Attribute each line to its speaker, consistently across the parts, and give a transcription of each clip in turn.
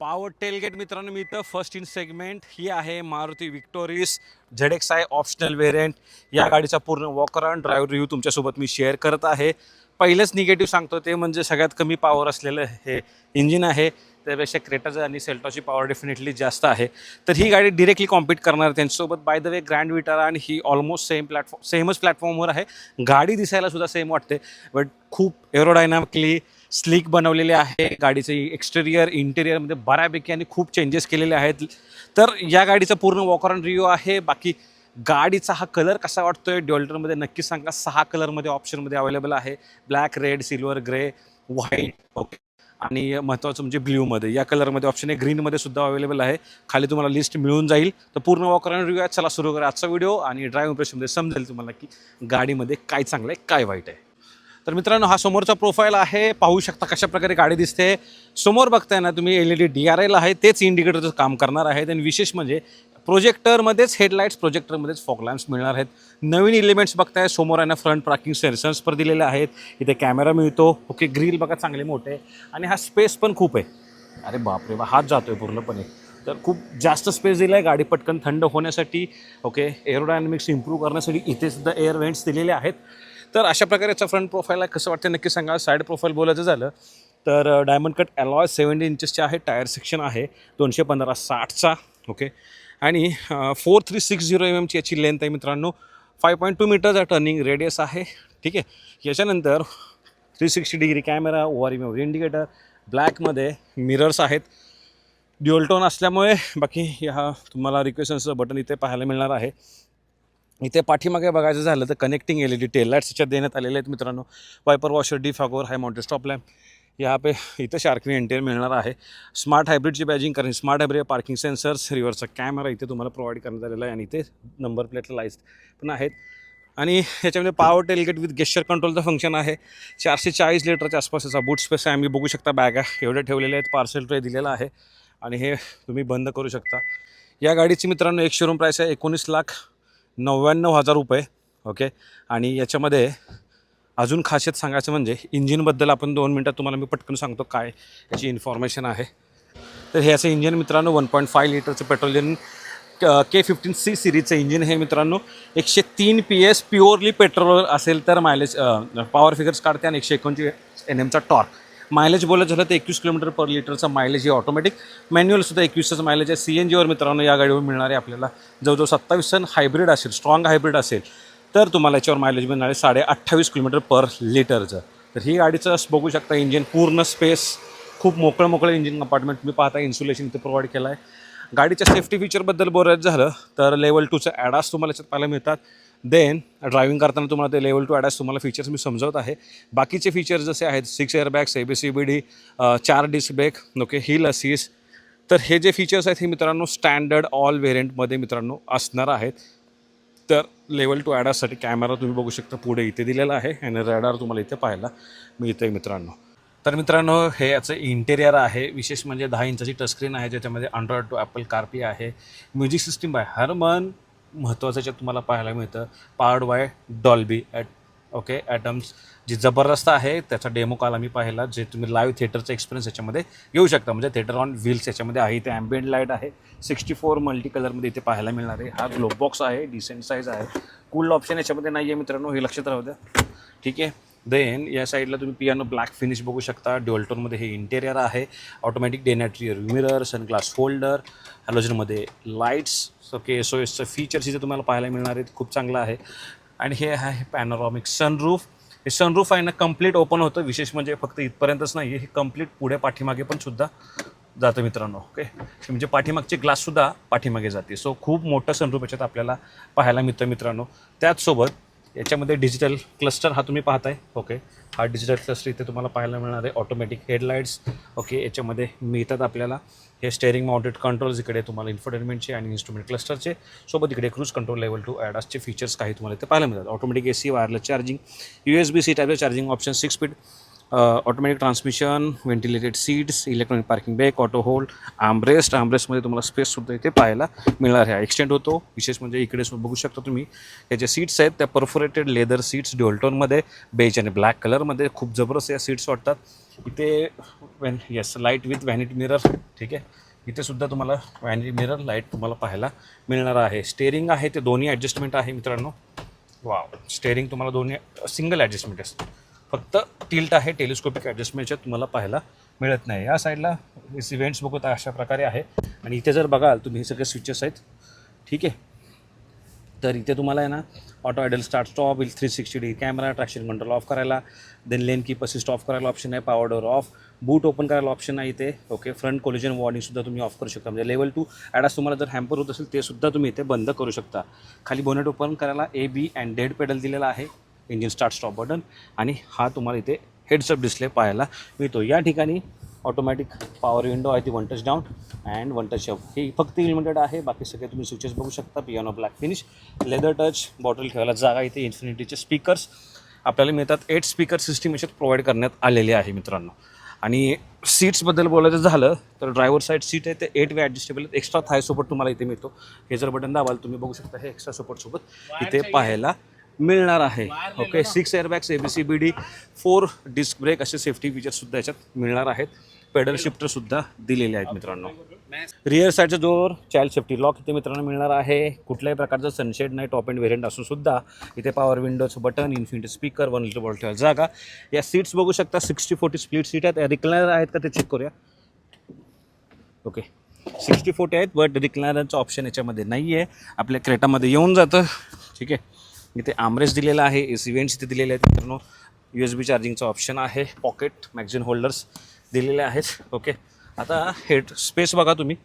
Speaker 1: Power tailgate मित्रांनो मी इथं first in segment ही आहे Maruti Victoris Z X I optional variant या गाडीचा पूर्ण वॉकर अँड ड्रायव्हर रिव्ह्यू तुमच्यासोबत मी शेअर करत आहे. पहिलंच निगेटिव्ह सांगतो ते म्हणजे सगळ्यात कमी पॉवर असलेलं हे इंजिन आहे. त्यापेक्षा क्रेटाचं आणि सेल्टॉची पॉवर डेफिनेटली जास्त आहे. तर ही गाडी डिरेक्टली कॉम्पीट करणार त्यांच्यासोबत. By the way grand Vitara आणि ही ऑलमोस्ट सेम प्लॅटफॉर्म सेमच प्लॅटफॉर्मवर आहे. गाडी दिसायला सुद्धा सेम वाटते बट खूप एरोडायनामिकली स्लीक बनवलेले आहे. गाडीचे एक्सटेरियर इंटेरियरमध्ये बऱ्यापैकी आणि खूप चेंजेस केलेले आहेत. तर या गाडीचा पूर्ण वॉकर ऑन रिव्ह्यू आहे. बाकी गाडीचा हा कलर कसा वाटतोय? ड्युअल्टरमध्ये नक्की सांगा. सहा कलरमध्ये ऑप्शनमध्ये अवेलेबल आहे. Black red silver grey white okay आणि महत्त्वाचं म्हणजे ब्ल्यूमध्ये या कलरमध्ये ऑप्शन आहे. ग्रीनमध्ये सुद्धा अवेलेबल आहे. खाली तुम्हाला लिस्ट मिळून जाईल. तर पूर्ण वॉकर ऑन रिव्ह्यू आहे चला सुरू करा आजचा व्हिडिओ आणि ड्रायव्ह इम्प्रेशनमध्ये समजेल तुम्हाला की गाडीमध्ये काय चांगलं आहे काय वाईट आहे. तर मित्रांनो हा समोरचा प्रोफाईल आहे. पाहू शकता कशा प्रकारे गाडी दिसते. समोर बघताय ना तुम्ही L E D D R L आहे. तेच इंडिकेटरचं काम करणार आहे आणि विशेष म्हणजे प्रोजेक्टरमध्येच हेडलाईट्स प्रोजेक्टरमध्येच फॉग लॅम्प्स मिळणार आहेत. नवीन इलिमेंट्स बघताय समोर आहे ना फ्रंट पार्किंग सेन्सर्स पण दिलेले आहेत. इथे कॅमेरा मिळतो. ओके ग्रिल बघा चांगले मोठे. आहे आणि हा स्पेस पण खूप आहे. अरे बापरे बा हात जातो आहे पूर्णपणे. तर खूप जास्त स्पेस दिला आहे गाडी पटकन थंड होण्यासाठी. ओके एरोडायनमिक्स इम्प्रूव्ह करण्यासाठी इथे सुद्धा एअर व्हेंट्स दिलेले आहेत. तर अशा प्रकारचं फ्रंट प्रोफाईल आहे. कसं वाटतं नक्की सांगा. साईड प्रोफाईल बोलायचं झालं तर डायमंड कट अलॉय सेवन्टी इंचेसचे आहे. टायर सेक्शन आहे. दोनशे पंधरा साठचा. ओके. आणि four three six zero M एमची याची लेंथ आहे मित्रांनो. फाय पॉईंट टू मीटरचा टर्निंग रेडियस आहे. ठीक आहे? याच्यानंतर three sixty degree camera OR इमेवर indicator ब्लॅकमध्ये मिरर्स आहेत. ड्युअल टोन असल्यामुळे बाकी ह्या तुम्हाला रिक्वेशनचं बटन इथे पाहायला मिळणार आहे. इथे पाठीमागे बघायचं झालं तर connecting L E D tail lights याच्यात देण्यात आलेले आहेत मित्रांनो. Wiper washer defogger high mounted stop lamp यहाँ पे इथं शार्कनी एंटेर मिळणार आहे. स्मार्ट हायब्रिडची बॅजिंग करणे स्मार्ट हायब्रिड पार्किंग सेन्सर्स रिव्हर्सचा कॅमेरा इथे तुम्हाला प्रोव्हाइड करण्यात आलेला आहे आणि इथे नंबर प्लेटला लाइट पण आहेत. आणि याच्यामध्ये पॉवर टेलगेट विथ गेस्चर कंट्रोलचं फंक्शन आहे. चारशे चाळीस लिटरच्या आसपास याचा बूट स्पेस आहे. आम्ही बघू शकता बॅगा एवढे ठेवलेले आहेत पार्सल ट्रे दिलेला आहे. आणि हे तुम्ही बंद करू शकता. या गाडीची मित्रांनो एक शोरूम प्राईस आहे एकोणीस लाख नव्याण्णव हजार रुपये. ओके आणि याच्यामध्ये अजून खासियत सांगायचं म्हणजे इंजिनबद्दल आपण दोन मिनटात तुम्हाला मी पटकन सांगतो काय याची इन्फॉर्मेशन आहे. तर हे असं इंजिन मित्रांनो वन पॉईंट फाय लिटरचं पेट्रोलियम के फिफ्टीन सी सिरीजचं इंजिन हे मित्रांनो. एकशे तीन पी एस प्युअरली पेट्रोल असेल तर मायलेज पॉवर फिगर्स काढते आणि एकशे एकोणतीस एन एमचा टॉर्क मायलेज बोलायचं झालं तर एकवीस किलोमीटर पर लिटरचा मायलेज हे ऑटोमॅटिक मॅन्युअलसुद्धा एकवीसचं मायलेज आहे. सी एन जीवर मित्रांनो या गाडीवर मिळणारे आपल्याला जवळजवळ सत्तावीस टन हायब्रिड असेल स्ट्रॉंग हायब्रिड असेल. तर तुम्हाला याच्यावर मायलेज मिळणार आहे साडे अठ्ठावीस किलोमीटर पर लिटरचं. तर ही गाडीचं बघू शकता इंजिन पूर्ण स्पेस खूप मोकळं मोकळं इंजिन कंपार्टमेंट तुम्ही पाहता इन्सुलेशन इथे प्रोव्हाइड केलं आहे गाडीच्या सेफ्टी फीचरबद्दल बोलायचं झालं तर लेवल टूचं ॲडास तुम्हाला याच्यात पाहायला मिळतात. देन ड्रायव्हिंग करताना तुम्हाला ते लेवल टू ॲडास तुम्हाला फीचर्स मी समजवत आहे. बाकीचे फीचर्स जसे आहेत six airbags A B C B D चार disc brake okay hill assist तर हे जे फीचर्स आहेत हे मित्रांनो स्टँडर्ड ऑल व्हेरियंटमध्ये मित्रांनो असणार आहेत. तर लेवल टू ॲडासाठी कॅमेरा तुम्ही बघू शकता पुढे इथे दिलेला आहे आणि रॅडार तुम्हाला इथे पाहायला मिळतं मित्रांनो. तर मित्रांनो हे याचं इंटेरियर आहे. विशेष म्हणजे दहा इंचाची टचस्क्रीन आहे ज्याच्यामध्ये अँड्रॉइड टू ॲपल कार्पी आहे. म्युझिक सिस्टीम आहे हरमन महत्त्वाचं जे तुम्हाला पाहायला मिळतं. Powered by Dolby at okay Atmos जी जबरदस्त आहे त्याचा डेमो काल आम्ही पाहिला जे तुम्ही लाईव्ह थिएटरचा एक्सपिरियन्स याच्यामध्ये घेऊ शकता. म्हणजे थिएटर ऑन व्हील्स याच्यामध्ये आहे इथे ॲम्बियंट लाइट आहे. सिक्स्टी फोर मल्टी कलरमध्ये इथे पाहायला मिळणार आहे. हा ग्लोब बॉक्स आहे डिसेंट साईज आहे. कूल ऑप्शन याच्यामध्ये नाही आहे मित्रांनो हे लक्षात राहू द्या. ठीक आहे? देन या साईडला तुम्ही पियानो ब्लॅक फिनिश बघू शकता. ड्युअल्टोनमध्ये हे इंटेरियर आहे. ऑटोमॅटिक डेनॅट्रियर मिरर सनग्लास होल्डर हॅलोजनमध्ये लाईट्स ओके एस ओ एसचं फीचर्स इथे तुम्हाला पाहायला मिळणार आहेत. खूप चांगलं आहे. आणि हे आहे पॅनोरॉमिक सनरूफ हे सनरूफ आहे ना कंप्लीट ओपन होतं. विशेष म्हणजे फक्त इथपर्यंतच नाही आहे हे कंप्लीट पुढे पाठीमागे पण सुद्धा जातं मित्रांनो ओके म्हणजे पाठीमागचे ग्लाससुद्धा पाठीमागे जाते. सो खूप मोठं सनरूफ याच्यात आपल्याला पाहायला मिळतं मित्रांनो. त्याचसोबत याच्यामध्ये डिजिटल क्लस्टर हा तुम्ही पाहताय. ओके. हा डिजिटल क्लस्टर इथे तुम्हाला पाहायला मिळणार आहे. Automatic headlights okay. याच्यामध्ये मिळतात आपल्याला. हे स्टेअरिंग माउंटेड कंट्रोल्स इकडे तुम्हाला इन्फोटेनमेंटचे आणि इन्स्ट्रुमेंट क्लस्टरचे सोबत इकडे क्रूज कंट्रोल लेवल टू ॲडासचे फीचर्स काही तुम्हाला इथे पाहायला मिळतात. Automatic A C wireless charging U S B C टाईपचं charging option six speed automatic transmission ventilated seats electronic parking brake auto hold armrest आमरेस्टमध्ये तुम्हाला स्पेससुद्धा इथे पाहायला मिळणार आहे. एक्सटेंड होतो. विशेष म्हणजे इकडे बघू शकता तुम्ही. याचे सीट्स आहेत त्या परफोरेटेड लेदर सीट्स डोल्टोनमध्ये बेज आणि ब्लॅक कलरमध्ये खूप जबरदस्त या सीट्स वाटतात. इथे वॅन येस लाइट विथ व्हॅनिटी मिरर ठीक आहे? इथे सुद्धा तुम्हाला व्हॅनिटी मिरर लाइट तुम्हाला पाहायला मिळणार आहे. स्टेअरिंग आहे ते दोन्ही ॲडजस्टमेंट आहे मित्रांनो. वाव स्टेअरिंग तुम्हाला दोन्ही सिंगल ॲडजस्टमेंट असतं. फक्त टिल्ट आहे टेलिस्कोपिक ॲडजस्टमेंटच्या तुम्हाला पाहायला मिळत नाही. या साईडला इव्हेंट्स बघत अशा प्रकारे आहे. आणि इथे जर बघाल तुम्ही हे सगळे स्विचेस आहेत. ठीक आहे? तर इथे तुम्हाला आहे ना auto idle start stop will three sixty degree camera traction control off करायला then lane keep assist off करायला ऑप्शन आहे power door off boot open करायला ऑप्शन आहे इथे. ओके फ्रंट कोलिजन वॉर्निंगसुद्धा तुम्ही ऑफ करू शकता. म्हणजे लेवल टू ॲडास तुम्हाला जर हॅम्पर होत असेल ते सुद्धा तुम्ही इथे बंद करू शकता. खाली बोनेट ओपन करायला A B and dead pedal दिलेला आहे. इंजिन स्टार्ट स्टॉप बटन आणि हा तुम्हाला इथे हेडसअप डिस्प्ले पाहायला मिळतो. या ठिकाणी ऑटोमॅटिक पॉवर विंडो आहे ती one touch down and one touch up ही फक्त लिमिटेड आहे. बाकी सगळे तुम्ही स्विचेस बघू शकता. Piano black finish leather touch bottle ठेवायला जागा इथे इन्फिनिटीचे स्पीकर्स आपल्याला मिळतात एट स्पीकर सिस्टीम याच्यात प्रोव्हाइड करण्यात आलेली आहे मित्रांनो. आणि सीट्सबद्दल बोलायचं झालं तर ड्रायव्हर साईड सीट आहे. ते एट वे ॲडजस्टेबल आहेत. एक्स्ट्रा थाय सपोर्ट तुम्हाला इथे मिळतो. हे जर बटन दाबाल तुम्ही बघू शकता. हे एक्स्ट्रा सपोर्टसोबत इथे पाहायला मिळणार आहे. Okay six airbags A B C B D four disc brake असे सेफ्टी फीचर्ससुद्धा याच्यात मिळणार आहेत. पेडल शिफ्टरसुद्धा दिलेले आहेत मित्रांनो. रिअर साईडचा जोर चाइल्ड सेफ्टी लॉक इथे मित्रांनो मिळणार आहे. कुठल्याही प्रकारचं सनशेड नाही टॉप अँड व्हेरियंट असून सुद्धा. इथे power विंडोचं button infinity speaker one litre bottle जागा. या सीट्स बघू शकता सिक्स्टी फोर्टी स्प्लिट सीट आहेत. रिक्लायनर आहेत का ते चेक करूया. ओके सिक्स्टी फोर्टी आहेत बट रिक्लायनरचं ऑप्शन याच्यामध्ये नाही आहे आपल्या क्रेटामध्ये येऊन जातं. ठीक आहे. इथे आमरेस दिलेला आहे ए सी वेंट्स इथे दिलेले आहेत मित्रांनो. यू एस बी चार्जिंगचं ऑप्शन आहे पॉकेट मॅगझिन होल्डर्स दिलेले आहेत. ओके आता हेड स्पेस बघा तुम्ही.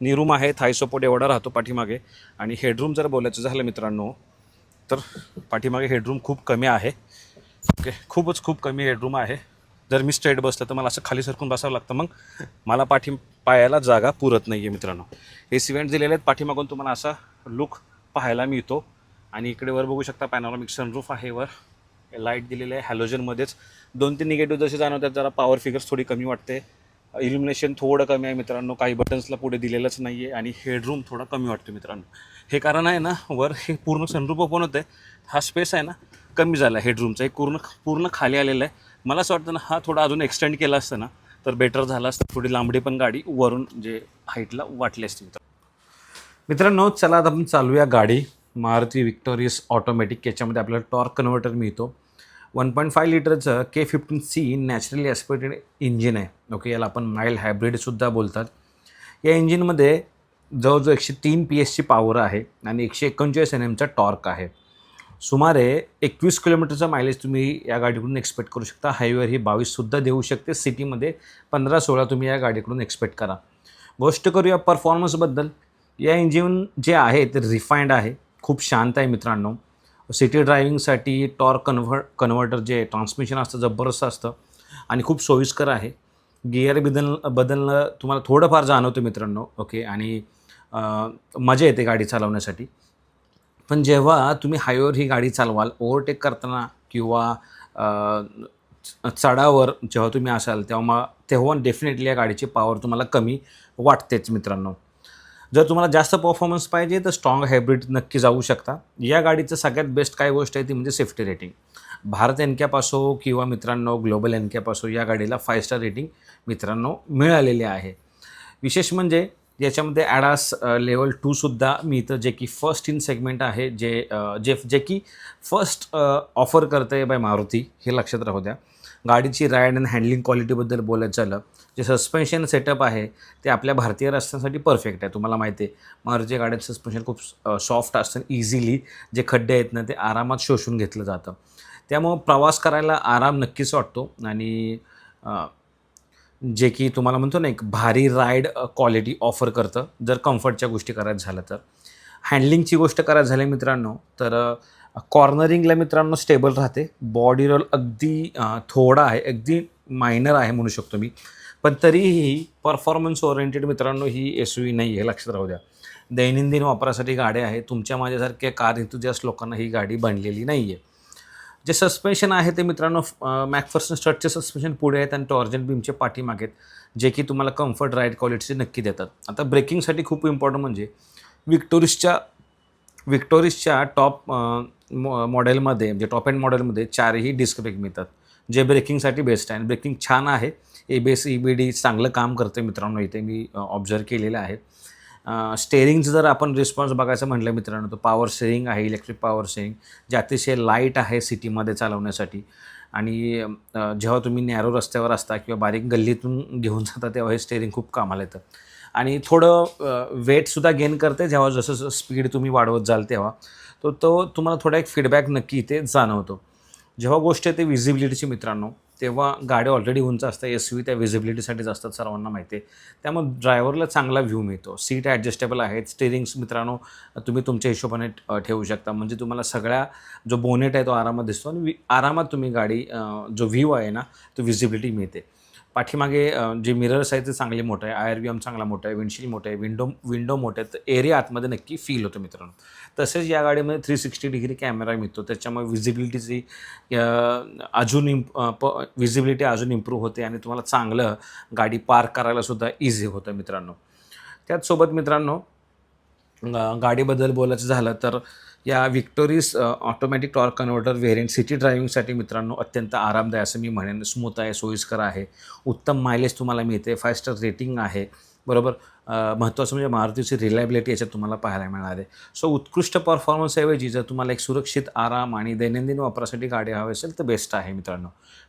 Speaker 1: निरूम आहे थाय सपोर्ट एवढा राहतो पाठीमागे. आणि हेडरूम जर बोलायचं झालं मित्रांनो तर पाठीमागे हेडरूम खूप कमी आहे. ओके खूपच खूप कमी हेडरूम आहे. जर मी स्ट्रेट बसलं तर मला असं खाली सरकून बसावं लागतं. मग मला पाठी पायाला जागा पुरत नाही आहे मित्रांनो हे सिवेंट दिलेले आहेत पाठीमागून तुम्हाला असा लुक पाहायला मिळतो. आणि इकडे वर बघू शकता पॅनॉरॉमिक सनरूफ आहे वर. लाइट दिलेलं आहे हॅलोजनमध्येच दोन तीन निगेटिव्ह जसे जाणवतात जरा पॉवर फिगर्स थोडी कमी वाटते. इल्युमिनेशन थोडं कमी आहे मित्रांनो काही बटन्सला पुढे दिलेलंच नाही आहे आणि हेडरूम थोडा कमी वाटतो मित्रांनो. हे कारण आहे ना वर हे पूर्ण सनरूफ ओपन होतं आहे हा स्पेस आहे ना कमी झाला आहे हेडरूमचा एक पूर्ण पूर्ण खाली आलेला आहे. मला असं वाटतं ना हा थोडा अजून एक्सटेंड केला असतं ना तर बेटर झाला असतं. थोडी लांबडी पण गाडी वरून जे हाईटला वाटली असते मित्रांनो. मित्रांनो चला आता आपण चालूया गाडी. मारुती विक्टोरियस ऑटोमॅटिक याच्यामध्ये आपल्याला टॉर्क कन्व्हर्टर मिळतो. वन पॉईंट फाय लिटरचं K fifteen C naturally aspirated engine आहे. ओके याला आपण माइल्ड हायब्रिडसुद्धा बोलतात. या इंजिनमध्ये जवळजवळ एकशे तीन पी एसची पॉवर आहे आणि एकशे एकोणचाळीस एन एमचा टॉर्क आहे. सुमारे एकवीस किलोमीटरचा मायलेज तुम्ही या गाडीकडून एक्सपेक्ट करू शकता. हायवेवर ही बावीससुद्धा देऊ शकते. सिटीमध्ये पंधरा सोळा तुम्ही या गाडीकडून एक्सपेक्ट करा. गोष्ट करूया परफॉर्मन्सबद्दल. या इंजिन जे आहे ते रिफाईंड आहे. खूप शांत आहे मित्रांनो. सिटी ड्रायव्हिंगसाठी टॉर्क कन्व्हर्ट कन्व्हर्टर जे ट्रान्समिशन असतं जबरदस्त असतं आणि खूप सोयीस्कर आहे. गिअर बदल बदलणं तुम्हाला थोडंफार जाणवतं मित्रांनो. ओके? आणि मजा येते गाडी चालवण्यासाठी. पण जेव्हा तुम्ही हायवेवर ही गाडी चालवाल ओव्हरटेक करताना किंवा चढावर जेव्हा तुम्ही असाल तेव्हा मग तेव्हा डेफिनेटली या गाडीची पॉवर तुम्हाला कमी वाटतेच मित्रांनो. जर तुम्हाला जास्त परफॉर्मन्स पाहिजे तर स्ट्रॉंग हायब्रिड नक्की जाऊ शकता. या गाडीचं सगळ्यात बेस्ट काय गोष्ट आहे ती म्हणजे सेफ्टी रेटिंग भारत एनकॅप असो किंवा मित्रांनो ग्लोबल एनकॅप असो या गाडीला फाय स्टार रेटिंग मित्रांनो मिळालेले आहे. विशेष म्हणजे याच्यामध्ये ॲडास लेवल टूसुद्धा मी इथं जे की फर्स्ट इन सेगमेंट आहे जे जे जे की फर्स्ट ऑफर करते बाय मारुती हे लक्षात राहू द्या. गाडीची राईड अँड हँडलिंग क्वालिटीबद्दल बोलायचं झालं जे सस्पेन्शन सेटअप आहे ते आपल्या भारतीय रस्त्यांसाठी परफेक्ट आहे तुम्हाला माहिती आहे. मारुतीच्या गाड्यांचं सस्पेन्शन खूप सॉफ्ट असतं इझिली जे खड्डे आहेत ना ते आरामात शोषून घेतलं जातं. त्यामुळं प्रवास करायला आराम नक्कीच वाटतो आणि जे की तुम्हाला म्हणतो ना एक भारी राईड क्वालिटी ऑफर करतं. जर कम्फर्टच्या गोष्टी करायचं झालं तर. हँडलिंगची गोष्ट करायचं झाली मित्रांनो तर कॉर्नरिंगला मित्रांनो स्टेबल राहते. बॉडी रोल अगदी थोडा आहे अगदी मायनर आहे म्हणू शकतो मी. पण तरीही परफॉर्मन्स ओरिएंटेड मित्रांनो ही एस व्ही नाही आहे लक्षात राहू द्या. दैनंदिन वापरासाठी गाड्या आहे तुमच्या माझ्यासारख्या कार इथुजास्त लोकांना ही गाडी बनलेली नाही आहे जे सस्पेन्शन आहे ते मित्रांनो मॅकफर्सन स्टर्टचे सस्पेन्शन पुढे आहेत आणि टॉर्जन बीमचे पाठीमागे आहेत जे की तुम्हाला कम्फर्ट राईड क्वालिटीचे नक्की देतात. आता ब्रेकिंगसाठी खूप इम्पॉर्टंट म्हणजे विक्टोरिसच्या विक्टोरिसच्या टॉप मॉडेलमध्ये म्हणजे टॉप एंड मॉडेलमध्ये चारही डिस्क ब्रेक मिळतात जे ब्रेकिंगसाठी बेस्ट आहे. आणि ब्रेकिंग छान आहे. A B S E B D चांगलं काम करते मित्रांनो इथे मी ऑब्झर्व केलेलं आहे. स्टेरिंगचं जर आपण रिस्पॉन्स बघायचं म्हटलं मित्रांनो तर पॉवर स्टेरिंग आहे इलेक्ट्रिक पॉवर स्टेरिंग जे अतिशय लाइट आहे सिटीमध्ये चालवण्यासाठी. आणि जेव्हा तुम्ही नॅरो रस्त्यावर असता किंवा बारीक गल्लीतून घेऊन जाता तेव्हा हे स्टेरिंग खूप कामाला येतं. आणि थोडं वेटसुद्धा गेन करते जेव्हा जसं जसं स्पीड तुम्ही वाढवत जाल तेव्हा. तो तो तुम्हाला थोडा एक फीडबॅक नक्की इथे जाणवतो. जेव्हा गोष्ट येते विजिबिलिटीची मित्रांनो तेव्हा गाडी ऑलरेडी उंच असतात एस व्ही त्या विजिबिलिटीसाठीच असतात सर्वांना माहिती आहे. त्यामुळे ड्रायव्हरला चांगला व्ह्यू मिळतो. सीट ॲडजस्टेबल आहेत स्टेरिंग्स मित्रांनो तुम्ही तुमच्या हिशोबाने ठेवू शकता. म्हणजे तुम्हाला सगळ्या जो बोनेट आहे तो आरामात दिसतो आणि आरामात तुम्ही गाडी जो व्ह्यू आहे ना तो विजिबिलिटी मिळते. पाठीमागे जे मिरर्स आहेत ते चांगले मोठं आहे आय आर व्ही एम चांगला मोठा आहे विंडशील मोठं आहे विंडो विंडो मोठे आहेत तर एरिया आतमध्ये नक्की फील होतो मित्रांनो. तसेच या गाडीमध्ये थ्री सिक्स्टी डिग्री कॅमेरा मिळतो त्याच्यामुळे विजिबिलिटीची अजून इम्प विजिबिलिटी अजून इम्प्रूव्ह होते आणि तुम्हाला चांगलं गाडी पार्क करायलासुद्धा इझी होतं मित्रांनो. त्याचसोबत मित्रांनो गाडीबद्दल बोलायचं झालं तर या Victoris automatic torque converter variant city ड्रायव्हिंगसाठी मित्रांनो अत्यंत आरामदायक असं मी म्हणेन स्मूथ आहे सोयीस्कर आहे उत्तम मायलेज तुम्हाला मिळते फाय स्टार रेटिंग आहे बरोबर? महत्त्वाचं म्हणजे मारुतीची रिलायबिलिटी याच्यात तुम्हाला पाहायला मिळणार आहे. सो उत्कृष्ट परफॉर्मन्सऐवजी जर तुम्हाला एक सुरक्षित आराम आणि दैनंदिन वापरासाठी गाडी हवी असेल तर बेस्ट आहे मित्रांनो.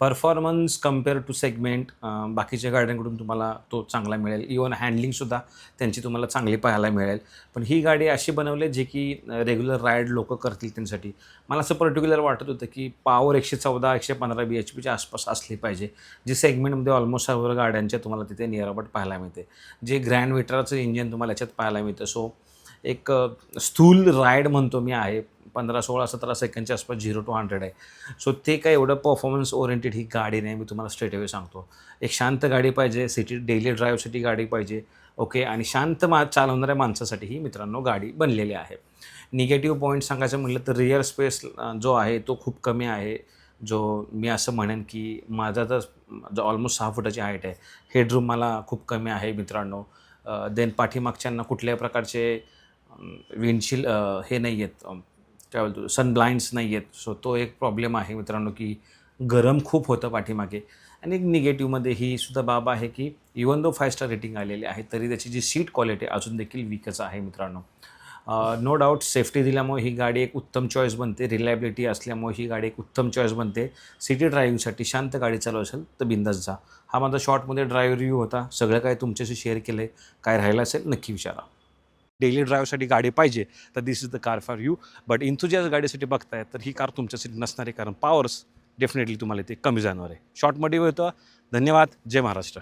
Speaker 1: परफॉर्मन्स कंपेअर टू सेगमेंट बाकीच्या गाड्यांकडून तुम्हाला तो चांगला मिळेल. इवन हँडलिंगसुद्धा त्यांची तुम्हाला चांगली पाहायला मिळेल. पण ही गाडी अशी बनवली आहे जे की रेग्युलर राईड लोक करतील त्यांच्यासाठी. मला असं पर्टिक्युलर वाटत होतं की पॉवर एकशे चौदा एकशे पंधरा बी एच पीच्या आसपास असली पाहिजे. जी सेगमेंटमध्ये ऑलमोस्ट सर्व गाड्यांच्या तुम्हाला तिथे नियर अबाउट पाहायला मिळते. जे ग्रँड व्हिटराचं इंजिन तुम्हाला याच्यात पाहायला मिळतं. सो एक स्थूल राईड म्हणतो मी आहे. पंधरा सोळा सतरा सेकंडच्या आसपास झिरो टू हंड्रेड आहे. सो ते काय एवढं परफॉर्मन्स ओरिएंटेड ही गाडी नाही मी तुम्हाला स्ट्रेट अवे सांगतो. एक शांत गाडी पाहिजे सिटी डेली ड्राईव्हसाठी गाडी पाहिजे ओके आणि शांत मा चालवणाऱ्या माणसासाठी ही मित्रांनो गाडी बनलेली आहे. निगेटिव्ह पॉईंट सांगायचं म्हटलं तर रिअर स्पेस जो आहे तो खूप कमी आहे. जो मी असं म्हणेन की माझा तर जो ऑलमोस्ट सहा फुटाची हाईट आहे हेडरूम मला खूप कमी आहे मित्रांनो. देन पाठीमागच्यांना कुठल्याही प्रकारचे विंडशील हे नाही आहेत काय बोलतो सन ब्लाइंड्स नाही आहेत सो तो एक प्रॉब्लेम आहे मित्रांनो की गरम खूप होतं पाठीमागे. आणि एक निगेटिव्हमध्ये ही सुद्धा बाब आहे की even though five star rating आलेली आहे तरी त्याची जी सीट क्वालिटी अजून देखील वीकच आहे मित्रांनो. नो डाऊट सेफ्टी दिल्यामुळे ही गाडी एक उत्तम चॉईस बनते. रिलायबिलिटी असल्यामुळे ही गाडी एक उत्तम चॉईस बनते. सिटी ड्रायव्हिंगसाठी शांत गाडी चालू असेल तर बिंदास जा. हा माझा शॉर्टमध्ये ड्रायव्ह रिव्ह्यू होता. सगळं काय तुमच्याशी शेअर केलं आहे काय राहिलं असेल नक्की विचारा. डेली ड्रायव्हसाठी गाडी पाहिजे तर this is the car for you but enthusiast गाडीसाठी बघताय तर ही कार तुमच्यासाठी नसणार आहे कारण पॉवर्स डेफिनेटली तुम्हाला ते कमी जाणार आहे शॉर्टमध्ये होतं. धन्यवाद. जय महाराष्ट्र.